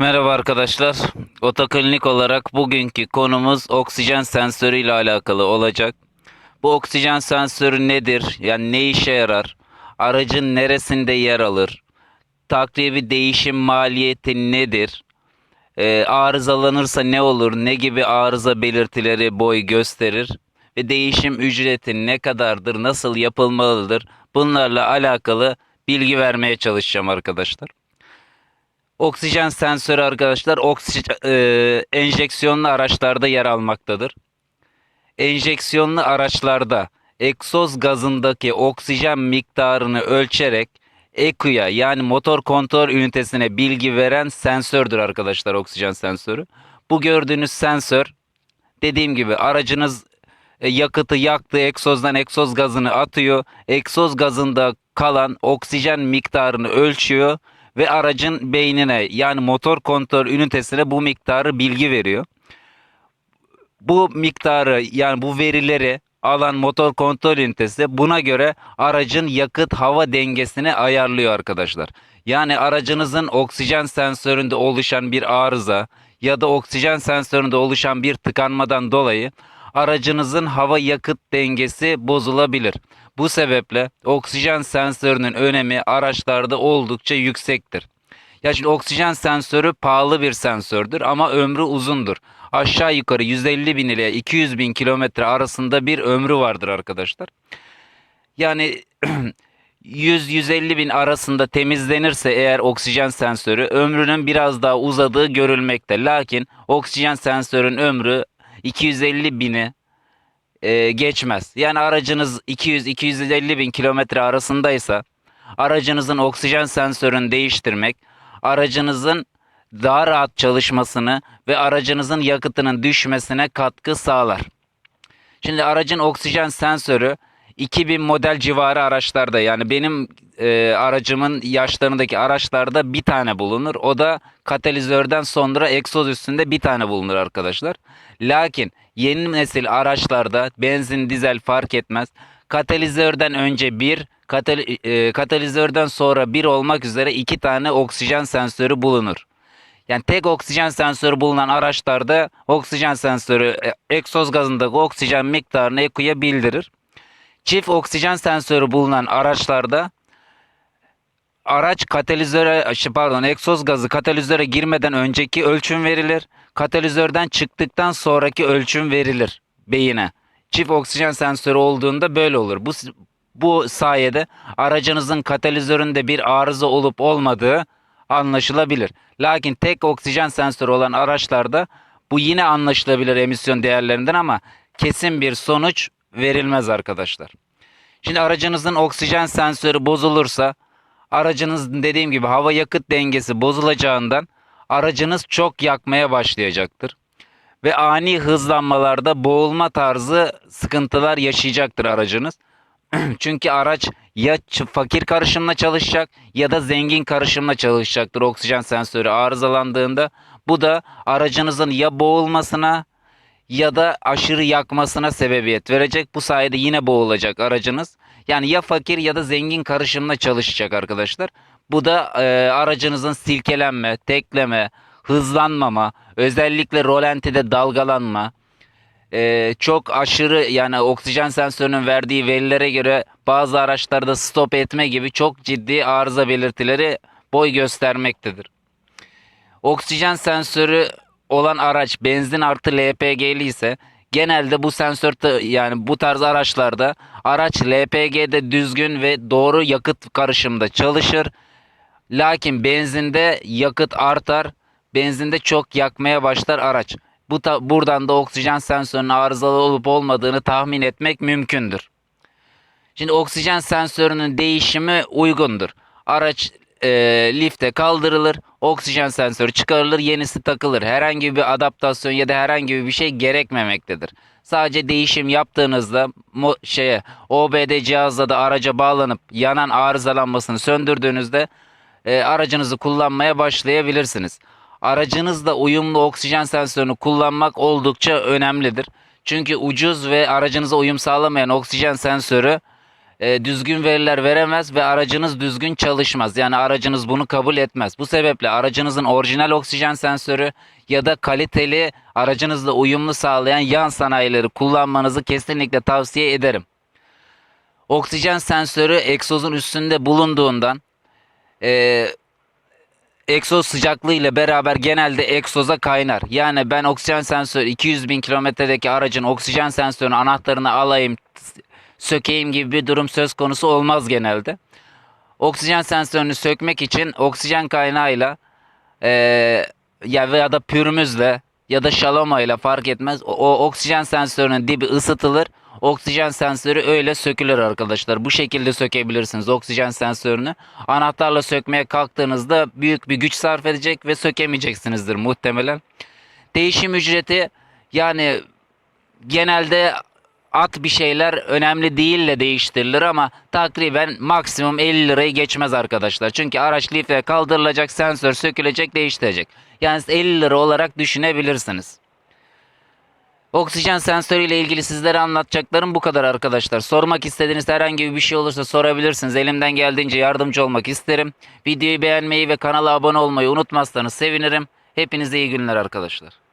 Merhaba arkadaşlar. Otoklinik olarak bugünkü konumuz oksijen sensörü ile alakalı olacak. Bu oksijen sensörü nedir? Yani ne işe yarar? Aracın neresinde yer alır? Takribi değişim maliyeti nedir? Ee, arızalanırsa ne olur? Ne gibi arıza belirtileri boy gösterir? Ve değişim ücreti ne kadardır? Nasıl yapılmalıdır? Bunlarla alakalı bilgi vermeye çalışacağım arkadaşlar. Oksijen sensörü arkadaşlar oksijen, e, enjeksiyonlu araçlarda yer almaktadır. Enjeksiyonlu araçlarda egzoz gazındaki oksijen miktarını ölçerek EKU'ya yani motor kontrol ünitesine bilgi veren sensördür arkadaşlar oksijen sensörü. Bu gördüğünüz sensör dediğim gibi aracınız e, yakıtı yaktı, egzozdan egzoz gazını atıyor. Egzoz gazında kalan oksijen miktarını ölçüyor ve aracın beynine yani motor kontrol ünitesine bu miktarı bilgi veriyor. Bu miktarı yani bu verileri alan motor kontrol ünitesi buna göre aracın yakıt hava dengesini ayarlıyor arkadaşlar. Yani aracınızın oksijen sensöründe oluşan bir arıza ya da oksijen sensöründe oluşan bir tıkanmadan dolayı aracınızın hava yakıt dengesi bozulabilir. Bu sebeple oksijen sensörünün önemi araçlarda oldukça yüksektir. Ya şimdi oksijen sensörü pahalı bir sensördür ama ömrü uzundur. Aşağı yukarı 150 bin ile 200 bin kilometre arasında bir ömrü vardır arkadaşlar. Yani 100-150 bin arasında temizlenirse eğer oksijen sensörü ömrünün biraz daha uzadığı görülmekte. Lakin oksijen sensörün ömrü 250 bini e, geçmez. Yani aracınız 200-250 bin kilometre arasındaysa aracınızın oksijen sensörünü değiştirmek aracınızın daha rahat çalışmasını ve aracınızın yakıtının düşmesine katkı sağlar. Şimdi aracın oksijen sensörü 2000 model civarı araçlarda yani benim e, aracımın yaşlarındaki araçlarda bir tane bulunur. O da katalizörden sonra egzoz üstünde bir tane bulunur arkadaşlar. Lakin yeni nesil araçlarda benzin dizel fark etmez. Katalizörden önce bir, katali, e, katalizörden sonra bir olmak üzere iki tane oksijen sensörü bulunur. Yani tek oksijen sensörü bulunan araçlarda oksijen sensörü e, egzoz gazındaki oksijen miktarını EKU'ya bildirir. Çift oksijen sensörü bulunan araçlarda araç katalizöre şey, pardon egzoz gazı katalizöre girmeden önceki ölçüm verilir. Katalizörden çıktıktan sonraki ölçüm verilir beyine. Çift oksijen sensörü olduğunda böyle olur. Bu bu sayede aracınızın katalizöründe bir arıza olup olmadığı anlaşılabilir. Lakin tek oksijen sensörü olan araçlarda bu yine anlaşılabilir emisyon değerlerinden ama kesin bir sonuç verilmez arkadaşlar. Şimdi aracınızın oksijen sensörü bozulursa aracınız dediğim gibi hava yakıt dengesi bozulacağından aracınız çok yakmaya başlayacaktır. Ve ani hızlanmalarda boğulma tarzı sıkıntılar yaşayacaktır aracınız. Çünkü araç ya fakir karışımla çalışacak ya da zengin karışımla çalışacaktır oksijen sensörü arızalandığında. Bu da aracınızın ya boğulmasına ya da aşırı yakmasına sebebiyet verecek. Bu sayede yine boğulacak aracınız. Yani ya fakir ya da zengin karışımla çalışacak arkadaşlar. Bu da e, aracınızın silkelenme, tekleme, hızlanmama, özellikle rolantide dalgalanma, e, çok aşırı yani oksijen sensörünün verdiği verilere göre bazı araçlarda stop etme gibi çok ciddi arıza belirtileri boy göstermektedir. Oksijen sensörü olan araç benzin artı LPG'li ise genelde bu sensör ta- yani bu tarz araçlarda araç LPG'de düzgün ve doğru yakıt karışımda çalışır. Lakin benzinde yakıt artar. Benzinde çok yakmaya başlar araç. Bu ta- buradan da oksijen sensörünün arızalı olup olmadığını tahmin etmek mümkündür. Şimdi oksijen sensörünün değişimi uygundur. Araç e, lifte kaldırılır, oksijen sensörü çıkarılır, yenisi takılır. Herhangi bir adaptasyon ya da herhangi bir şey gerekmemektedir. Sadece değişim yaptığınızda mo- şeye OBD cihazla da araca bağlanıp yanan arızalanmasını söndürdüğünüzde e, aracınızı kullanmaya başlayabilirsiniz. Aracınızla uyumlu oksijen sensörünü kullanmak oldukça önemlidir. Çünkü ucuz ve aracınıza uyum sağlamayan oksijen sensörü e, düzgün veriler veremez ve aracınız düzgün çalışmaz. Yani aracınız bunu kabul etmez. Bu sebeple aracınızın orijinal oksijen sensörü ya da kaliteli aracınızla uyumlu sağlayan yan sanayileri kullanmanızı kesinlikle tavsiye ederim. Oksijen sensörü egzozun üstünde bulunduğundan e, egzoz sıcaklığı ile beraber genelde egzoza kaynar. Yani ben oksijen sensörü 200 bin kilometredeki aracın oksijen sensörünün anahtarını alayım, sökeyim gibi bir durum söz konusu olmaz genelde. Oksijen sensörünü sökmek için oksijen kaynağıyla eee ya veya da pürmüzle ya da şalamayla fark etmez. O, o oksijen sensörünün dibi ısıtılır. Oksijen sensörü öyle sökülür arkadaşlar. Bu şekilde sökebilirsiniz oksijen sensörünü. Anahtarla sökmeye kalktığınızda büyük bir güç sarf edecek ve sökemeyeceksinizdir muhtemelen. Değişim ücreti yani genelde at bir şeyler önemli değille değiştirilir ama takriben maksimum 50 lirayı geçmez arkadaşlar. Çünkü araç lifte kaldırılacak, sensör sökülecek, değiştirecek. Yani siz 50 lira olarak düşünebilirsiniz. Oksijen sensörü ile ilgili sizlere anlatacaklarım bu kadar arkadaşlar. Sormak istediğiniz herhangi bir şey olursa sorabilirsiniz. Elimden geldiğince yardımcı olmak isterim. Videoyu beğenmeyi ve kanala abone olmayı unutmazsanız sevinirim. Hepinize iyi günler arkadaşlar.